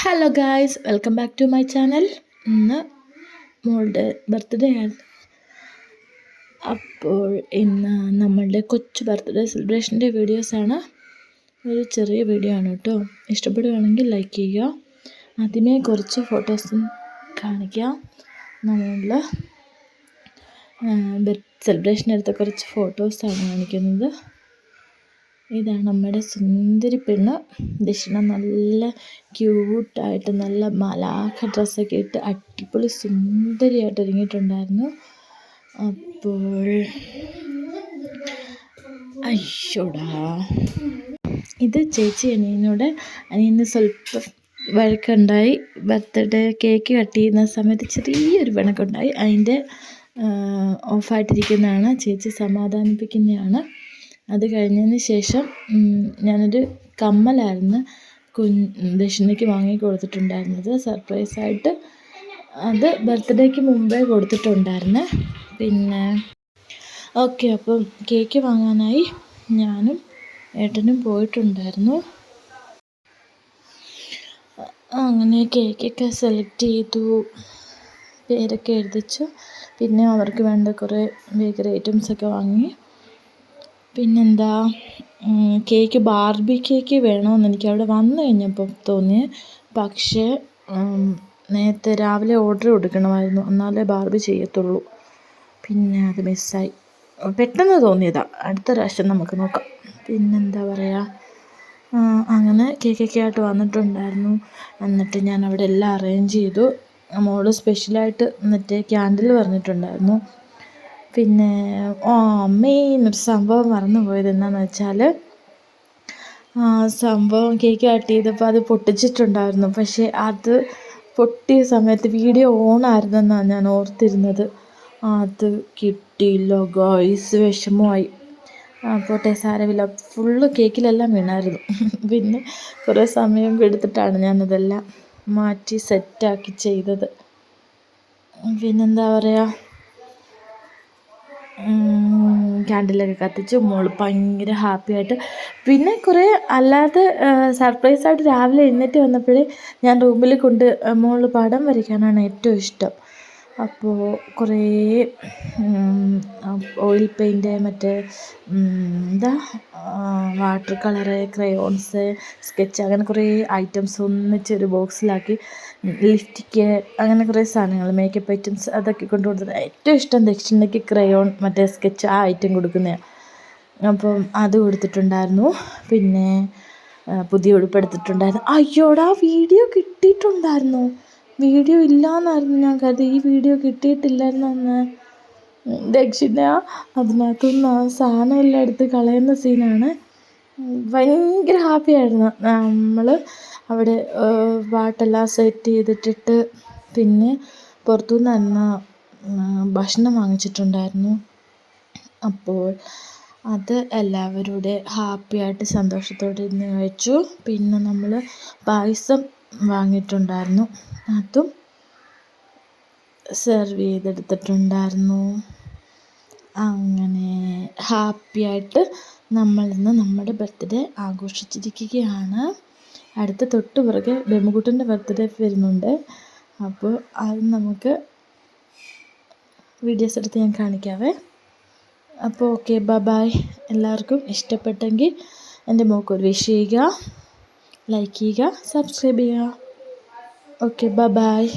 Hello guys welcome back to my channel ഇന്ന് മോളുടെ birthday ആണ്. അപ്പോൾ ഇന്ന് നമ്മളുടെ കൊച്ചു ബർത്ത്ഡേ സെലിബ്രേഷന്റെ വീഡിയോസാണ് ഒരു ചെറിയ വീഡിയോ ആണ് കേട്ടോ. ഇഷ്ടപ്പെടുകയാണെങ്കിൽ ലൈക്ക് ചെയ്യുക. ആദ്യമേ കുറച്ച് ഫോട്ടോസും കാണിക്കാം. നമ്മളുടെ സെലിബ്രേഷൻ എടുത്ത കുറച്ച് ഫോട്ടോസാണ് കാണിക്കുന്നത്. ഇതാണ് നമ്മുടെ സുന്ദരി പെണ്ണ്. ദക്ഷിണ നല്ല ക്യൂട്ടായിട്ട് നല്ല മലാഖ ഡ്രസ്സൊക്കെ ഇട്ട് അടിപൊളി സുന്ദരിയായിട്ട് ഒരുങ്ങിയിട്ടുണ്ടായിരുന്നു. അപ്പോൾ അയ്യോടാ. ഇത് ചേച്ചി അനിയനോട് അനിയന് സ്വല്പം വഴക്കുണ്ടായി. ബർത്ത്ഡേ കേക്ക് കട്ട് ചെയ്യുന്ന സമയത്ത് ചെറിയൊരു വിണക്കുണ്ടായി അതിന്റെ ഓഫായിട്ടിരിക്കുന്നതാണ്. ചേച്ചി സമാധാനിപ്പിക്കുന്നതാണ്. അത് കഴിഞ്ഞതിന് ശേഷം ഞാനൊരു കമ്മലായിരുന്നു ദക്ഷിണയ്ക്ക് വാങ്ങി കൊടുത്തിട്ടുണ്ടായിരുന്നത്. സർപ്രൈസായിട്ട് അത് ബർത്ത്ഡേക്ക് മുമ്പേ കൊടുത്തിട്ടുണ്ടായിരുന്നു. പിന്നെ ഓക്കെ അപ്പം കേക്ക് വാങ്ങാനായി ഞാനും ഏട്ടനും പോയിട്ടുണ്ടായിരുന്നു. അങ്ങനെ കേക്കൊക്കെ സെലക്ട് ചെയ്തു പേരൊക്കെ എഴുതിച്ചു. പിന്നെ അവർക്ക് വേണ്ട കുറേ ബേക്കറി ഐറ്റംസൊക്കെ വാങ്ങി. പിന്നെന്താ? കേക്ക് ബാർബി കേക്ക് വേണമെന്ന് എനിക്ക് അവിടെ വന്നു കഴിഞ്ഞപ്പം തോന്നി പക്ഷേ നേരത്തെ രാവിലെ ഓർഡർ കൊടുക്കണമായിരുന്നു. എന്നാലേ ബാർബി ചെയ്യത്തുള്ളൂ. പിന്നെ അത് മിസ്സായി. പെട്ടെന്ന് തോന്നിയതാണ് അടുത്ത പ്രാവശ്യം നമുക്ക് നോക്കാം. പിന്നെന്താ പറയുക അങ്ങനെ കേക്കൊക്കെ ആയിട്ട് വന്നിട്ടുണ്ടായിരുന്നു. എന്നിട്ട് ഞാൻ അവിടെ എല്ലാം അറേഞ്ച് ചെയ്തു. മോൾ സ്പെഷ്യലായിട്ട് മറ്റേ ക്യാൻഡിൽ പറഞ്ഞിട്ടുണ്ടായിരുന്നു. പിന്നെ ഓ ഒരു സംഭവം മറന്നു പോയത് എന്താണെന്ന് വെച്ചാൽ സംഭവം കേക്ക് കട്ട് ചെയ്തപ്പോൾ അത് പൊട്ടിച്ചിട്ടുണ്ടായിരുന്നു. പക്ഷേ അത് പൊട്ടിയ സമയത്ത് വീഡിയോ ഓൺ ആയിരുന്നെന്നാണ് ഞാൻ ഓർത്തിരുന്നത്. അത് കിട്ടിയില്ല ഗോയ്സ് വിഷമമായി. പോട്ടെ സാരമില്ല. ഫുള്ള് കേക്കിലെല്ലാം വീണായിരുന്നു. പിന്നെ കുറേ സമയം എടുത്തിട്ടാണ് ഞാനതെല്ലാം മാറ്റി സെറ്റാക്കി ചെയ്തത്. പിന്നെന്താ പറയുക ക്യാൻഡിലൊക്കെ കത്തിച്ച് മോൾ ഭയങ്കര ഹാപ്പി ആയിട്ട്. പിന്നെ കുറേ അല്ലാതെ സർപ്രൈസായിട്ട് രാവിലെ എഴുന്നേറ്റ് വന്നപ്പോഴേ ഞാൻ റൂമിൽ കൊണ്ട് മോൾ പടം വരയ്ക്കാനാണ് ഏറ്റവും ഇഷ്ടം. അപ്പോൾ കുറേ ഓയിൽ പെയിന്റ് മറ്റേ എന്താ വാട്ടർ കളറ് ക്രയോൺസ് സ്കെച്ച് അങ്ങനെ കുറേ ഐറ്റംസ് ഒന്നിച്ച് ഒരു ബോക്സിലാക്കി ലിഫ്റ്റിക്ക് അങ്ങനെ കുറേ സാധനങ്ങൾ മേക്കപ്പ് ഐറ്റംസ് അതൊക്കെ കൊണ്ട് കൊടുത്തത് ഏറ്റവും ഇഷ്ടം ദക്ഷിണയ്ക്ക് ക്രയോൺ മറ്റേ സ്കെച്ച് ആ ഐറ്റം കൊടുക്കുന്നതാണ് അപ്പം അത് കൊടുത്തിട്ടുണ്ടായിരുന്നു. പിന്നെ പുതിയ ഉടുപ്പെടുത്തിട്ടുണ്ടായിരുന്നു അയ്യോടാ വീഡിയോ കിട്ടിയിട്ടുണ്ടായിരുന്നു. വീഡിയോ ഇല്ലയെന്നായിരുന്നു ഞാൻ കരുതി. ഈ വീഡിയോ കിട്ടിയിട്ടില്ലായിരുന്നു ദക്ഷിണ അതിനകത്തുനിന്ന് ആ സാധനമെല്ലാം എടുത്ത് കളയുന്ന സീനാണ്. ഭയങ്കര ഹാപ്പിയായിരുന്നു നമ്മൾ അവിടെ പാട്ടെല്ലാം സെറ്റ് ചെയ്തിട്ടിട്ട് പിന്നെ പുറത്തുനിന്ന് അന്ന ഭക്ഷണം വാങ്ങിച്ചിട്ടുണ്ടായിരുന്നു. അപ്പോൾ അത് എല്ലാവരുടെ ഹാപ്പിയായിട്ട് സന്തോഷത്തോടെ ഇരുന്ന് കഴിച്ചു. പിന്നെ നമ്മൾ പായസം വാങ്ങിയിട്ടുണ്ടായിരുന്നു. അതും സെർവ് ചെയ്തെടുത്തിട്ടുണ്ടായിരുന്നു. അങ്ങനെ ഹാപ്പിയായിട്ട് നമ്മളിന്ന് നമ്മുടെ ബർത്ത്ഡേ ആഘോഷിച്ചിരിക്കുകയാണ്. അടുത്ത തൊട്ട് പുറകെ ബ്രഹ്മകുട്ടന്റെ ബർത്ത്ഡേ വരുന്നുണ്ട്. അപ്പോൾ അത് നമുക്ക് വീഡിയോസ് എടുത്ത് ഞാൻ കാണിക്കാവേ. അപ്പോൾ ഓക്കെ ബ ബായ് എല്ലാവർക്കും ഇഷ്ടപ്പെട്ടെങ്കിൽ എന്റെ മോക്കൊരു വിഷ് ചെയ്യുക. ലൈക്ക് ചെയ്യുക സബ്സ്ക്രൈബ് ചെയ്യുക ഓക്കെ ബ ബായ്